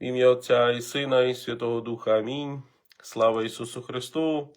Ім'я Отця і Сина, і Святого Духа. Амінь. Слава Ісусу Христу,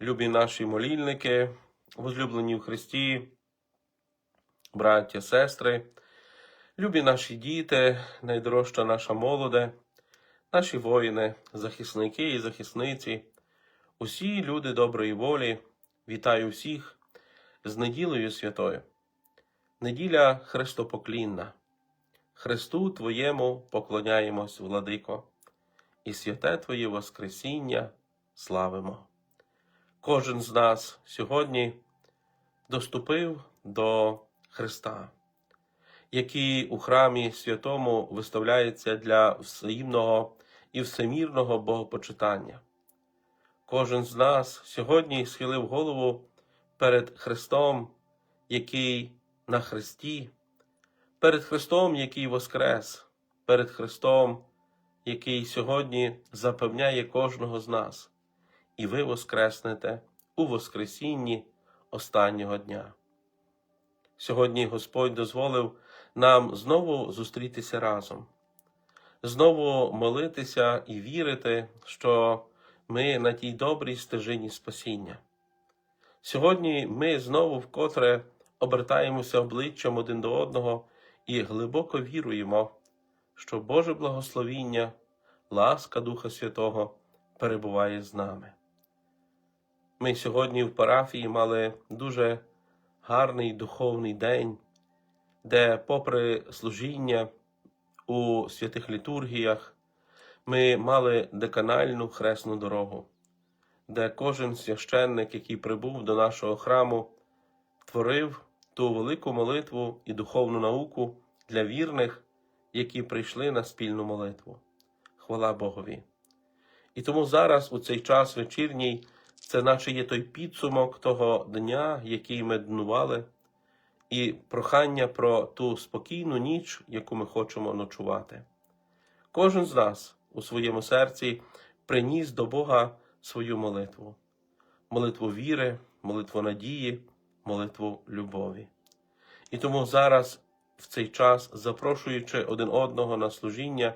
любі наші молільники, возлюблені в Христі, браття, сестри, любі наші діти, найдорожча наша молоде, наші воїни, захисники і захисниці, усі люди доброї волі, вітаю всіх з неділею святою. Неділя Христопоклінна. Христу Твоєму поклоняємось, владико, і святе Твоє Воскресіння славимо. Кожен з нас сьогодні доступив до Христа, який у храмі святому виставляється для взаємного і всемірного богопочитання. Кожен з нас сьогодні схилив голову перед Христом, який на Христі перед Христом, який воскрес, перед Христом, який сьогодні запевняє кожного з нас, і ви воскреснете у Воскресінні останнього дня. Сьогодні Господь дозволив нам знову зустрітися разом, знову молитися і вірити, що ми на тій добрій стежині спасіння. Сьогодні ми знову вкотре обертаємося обличчям один до одного і глибоко віруємо, що Боже благословіння, ласка Духа Святого перебуває з нами. Ми сьогодні в парафії мали дуже гарний духовний день, де, попри служіння у святих літургіях, ми мали деканальну хресну дорогу, де кожен священник, який прибув до нашого храму, творив ту велику молитву і духовну науку для вірних, які прийшли на спільну молитву. Хвала Богові. І тому зараз, у цей час вечірній, це наче є той підсумок того дня, який ми днували, і прохання про ту спокійну ніч, яку ми хочемо ночувати. Кожен з нас у своєму серці приніс до Бога свою молитву, молитву віри, молитву надії, молитву любові. І тому зараз, в цей час, запрошуючи один одного на служіння,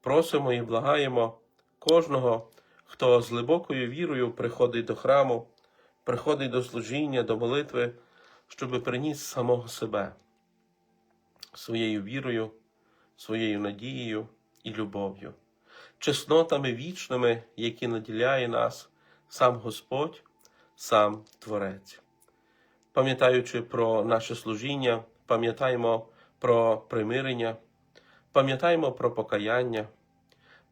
просимо і благаємо кожного, хто з глибокою вірою приходить до храму, приходить до служіння, до молитви, щоб приніс самого себе своєю вірою, своєю надією і любов'ю, чеснотами вічними, які наділяє нас сам Господь, сам Творець. Пам'ятаючи про наше служіння, пам'ятаємо про примирення, пам'ятаємо про покаяння,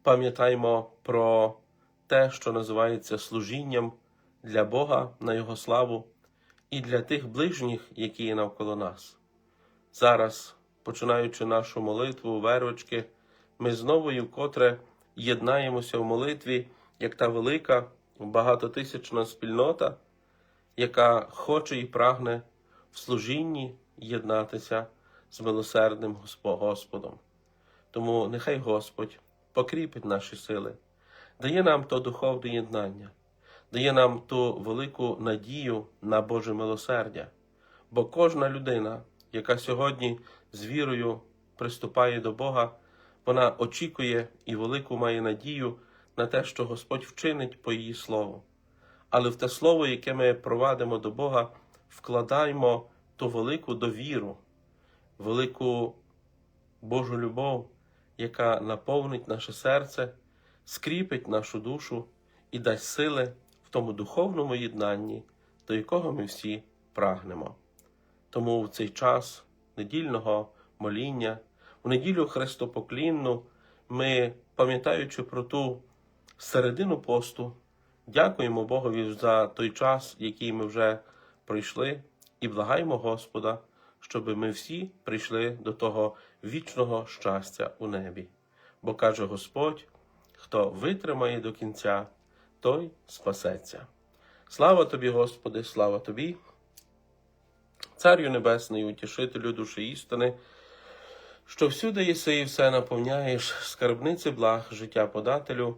пам'ятаємо про те, що називається служінням для Бога на Його славу і для тих ближніх, які є навколо нас. Зараз, починаючи нашу молитву, вервочки, ми знову і вкотре єднаємося в молитві, як та велика багатотисячна спільнота, яка хоче і прагне в служінні єднатися з милосердним Господом. Тому нехай Господь покріпить наші сили, дає нам то духовне єднання, дає нам ту велику надію на Боже милосердя. Бо кожна людина, яка сьогодні з вірою приступає до Бога, вона очікує і велику має надію на те, що Господь вчинить по її слову. Але в те слово, яке ми провадимо до Бога, вкладаємо ту велику довіру, велику Божу любов, яка наповнить наше серце, скріпить нашу душу і дасть сили в тому духовному єднанні, до якого ми всі прагнемо. Тому в цей час недільного моління, в неділю Христопоклінну, ми, пам'ятаючи про ту середину посту, дякуємо Богові за той час, який ми вже пройшли, і благаємо Господа, щоб ми всі прийшли до того вічного щастя у небі. Бо каже Господь, хто витримає до кінця, той спасеться. Слава тобі, Господи, слава тобі, Царю Небесний, утішителю душі істини, що всюди єси і все наповняєш, скарбниці благ, життя подателю,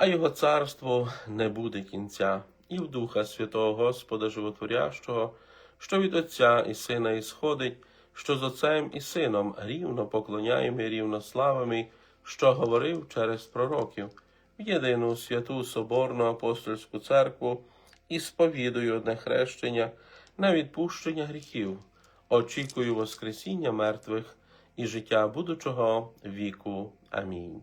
а його царству не буде кінця, і в Духа Святого Господа Животворящого, що від Отця і Сина ісходить, що з Отцем і Сином рівно поклоняємо і рівно славами, що говорив через пророків, в єдину святу Соборну апостольську церкву і сповідую одне хрещення на відпущення гріхів, очікую Воскресіння мертвих і життя будучого віку. Амінь.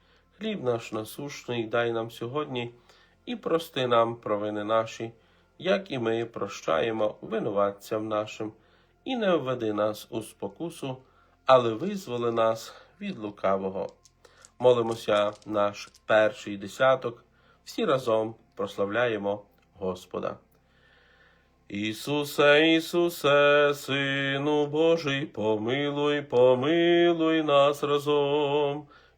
Хліб наш насушний дай нам сьогодні, і прости нам провини наші, як і ми прощаємо винуватцям нашим, і не введи нас у спокусу, але визволи нас від лукавого. Молимося наш перший десяток, всі разом прославляємо Господа. Ісусе, Ісусе, Сину Божий, помилуй, помилуй нас разом.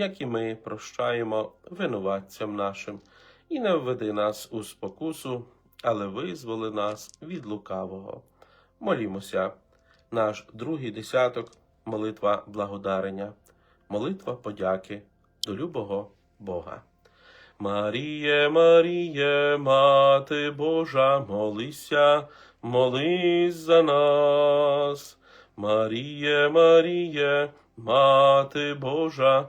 як і ми прощаємо винуватцям нашим, і не введи нас у спокусу, але визволи нас від лукавого. Молімося, наш другий десяток, молитва благодарення, молитва подяки до любого Бога. Маріє, Маріє, Мати Божа, молися, молись за нас. Маріє, Маріє, Мати Божа,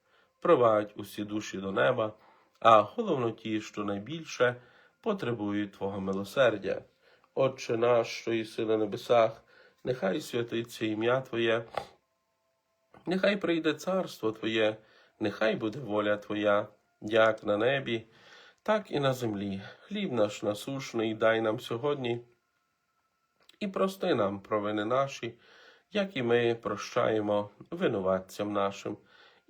провадь усі душі до неба, а головно ті, що найбільше потребують Твого милосердя. Отче наш, що єси на небесах, нехай святиться ім'я Твоє, нехай прийде царство Твоє, нехай буде воля Твоя, як на небі, так і на землі. Хліб наш насушний дай нам сьогодні, і прости нам провини наші, як і ми прощаємо винуватцям нашим,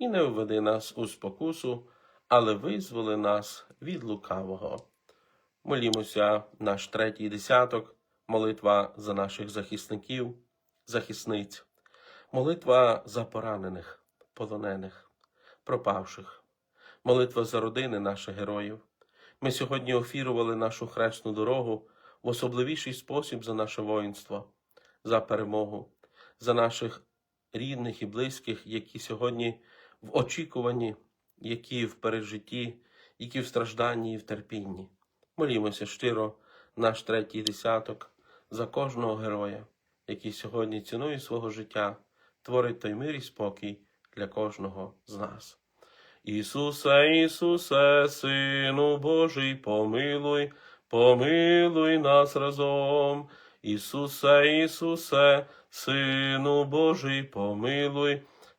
і не введи нас у спокусу, але визволи нас від лукавого. Молімося наш третій десяток, молитва за наших захисників, захисниць, молитва за поранених, полонених, пропавших, молитва за родини наших героїв. Ми сьогодні офірували нашу хресну дорогу в особливіший спосіб за наше воїнство, за перемогу, за наших рідних і близьких, які сьогодні в очікуванні, які в пережитті, які в стражданні і в терпінні. Молімося щиро, наш третій десяток, за кожного героя, який сьогодні ціною свого життя творить той мир і спокій для кожного з нас. Ісусе, Ісусе, Сину Божий, помилуй, помилуй нас разом. Ісусе, Ісусе, Сину Божий, помилуй,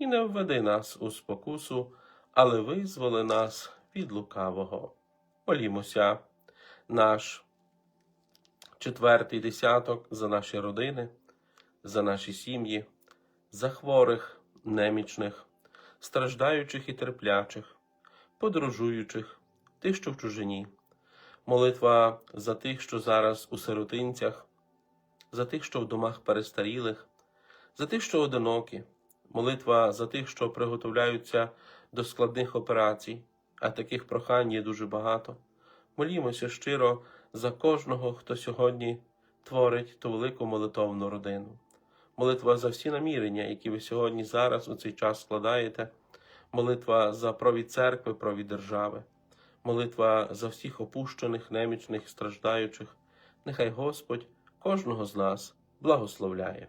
і не введи нас у спокусу, але визволи нас від лукавого. Молімося, наш четвертий десяток за наші родини, за наші сім'ї, за хворих, немічних, страждаючих і терплячих, подорожуючих, тих, що в чужині. Молитва за тих, що зараз у сиротинцях, за тих, що в домах перестарілих, за тих, що одинокі, молитва за тих, що приготовляються до складних операцій, а таких прохань є дуже багато. Молімося щиро за кожного, хто сьогодні творить ту велику молитовну родину. Молитва за всі намірення, які ви сьогодні зараз у цей час складаєте, молитва за провід церкви, провід держави, молитва за всіх опущених, немічних, страждаючих. Нехай Господь кожного з нас благословляє.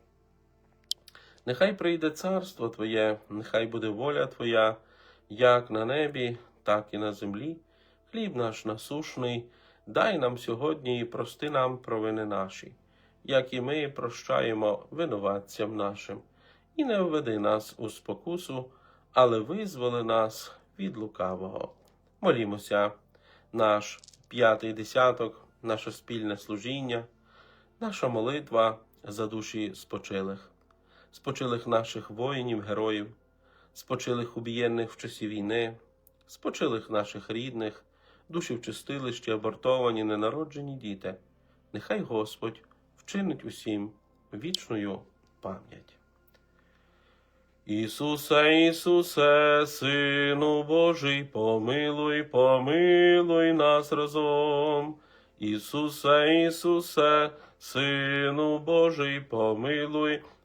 Нехай прийде царство Твоє, нехай буде воля Твоя, як на небі, так і на землі. Хліб наш насушний, дай нам сьогодні і прости нам провини наші, як і ми прощаємо винуватцям нашим, і не введи нас у спокусу, але визволи нас від лукавого. Молімося, наш п'ятий десяток, наше спільне служіння, наша молитва за душі спочилих спочилих наших воїнів, героїв, спочилих убієнних в часі війни, спочилих наших рідних, душі в чистилищі, абортовані, ненароджені діти. Нехай Господь вчинить усім вічною пам'ять. Ісусе, Ісусе, Сину Божий, помилуй, помилуй нас разом. Ісусе, Ісусе, Сину Божий, помилуй,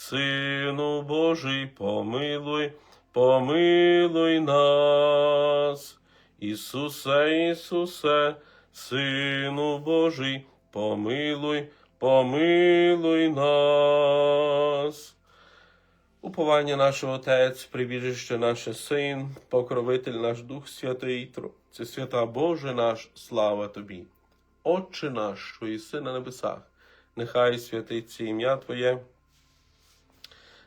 Сину Божий, помилуй, помилуй нас. Ісусе, Ісусе, Сину Божий, помилуй, помилуй нас. Уповання наше Отець, прибіжище наше Син, покровитель наш Дух Святий, це свята Боже наш, слава Тобі. Отче наш, що єси на небесах, нехай святиться ім'я Твоє,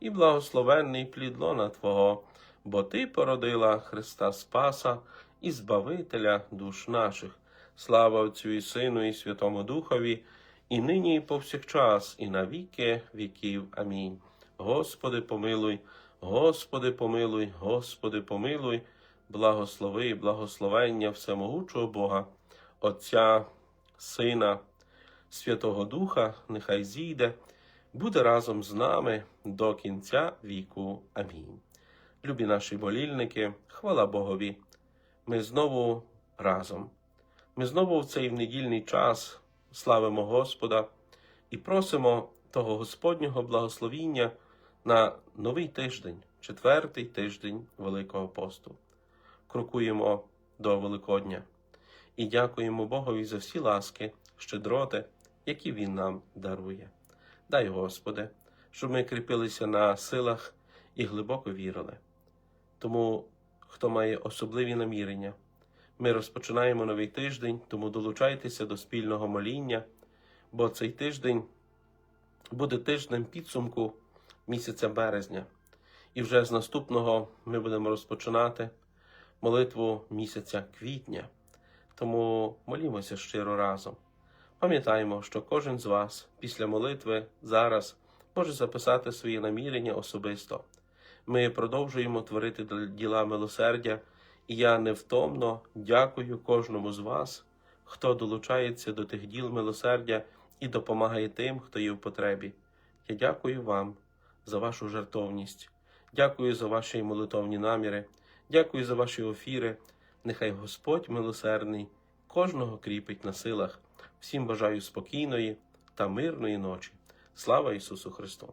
і благословенний плід лона Твого, бо Ти породила Христа Спаса і Збавителя душ наших. Слава Отцю і Сину, і Святому Духові, і нині, і повсякчас, і на віки віків. Амінь. Господи, помилуй, Господи, помилуй, Господи, помилуй, благослови і благословення всемогучого Бога, Отця, Сина, Святого Духа, нехай зійде, буде разом з нами до кінця віку. Амінь. Любі наші молільники, хвала Богові. Ми знову разом. Ми знову в цей недільний час славимо Господа і просимо того Господнього благословіння на новий тиждень, четвертий тиждень Великого посту. Крокуємо до Великодня і дякуємо Богові за всі ласки, щедроти, які Він нам дарує. Дай, Господи, щоб ми кріпилися на силах і глибоко вірили. Тому, хто має особливі намірення, ми розпочинаємо новий тиждень, тому долучайтеся до спільного моління, бо цей тиждень буде тижнем підсумку місяця березня. І вже з наступного ми будемо розпочинати молитву місяця квітня. Тому молімося щиро разом. Пам'ятаємо, що кожен з вас після молитви зараз може записати свої намірення особисто. Ми продовжуємо творити діла милосердя. І я невтомно дякую кожному з вас, хто долучається до тих діл милосердя і допомагає тим, хто є в потребі. Я дякую вам за вашу жертовність, дякую за ваші молитовні наміри, дякую за ваші офіри. Нехай Господь милосердний кожного кріпить на силах. Всім бажаю спокійної та мирної ночі. Слава Ісусу Христу!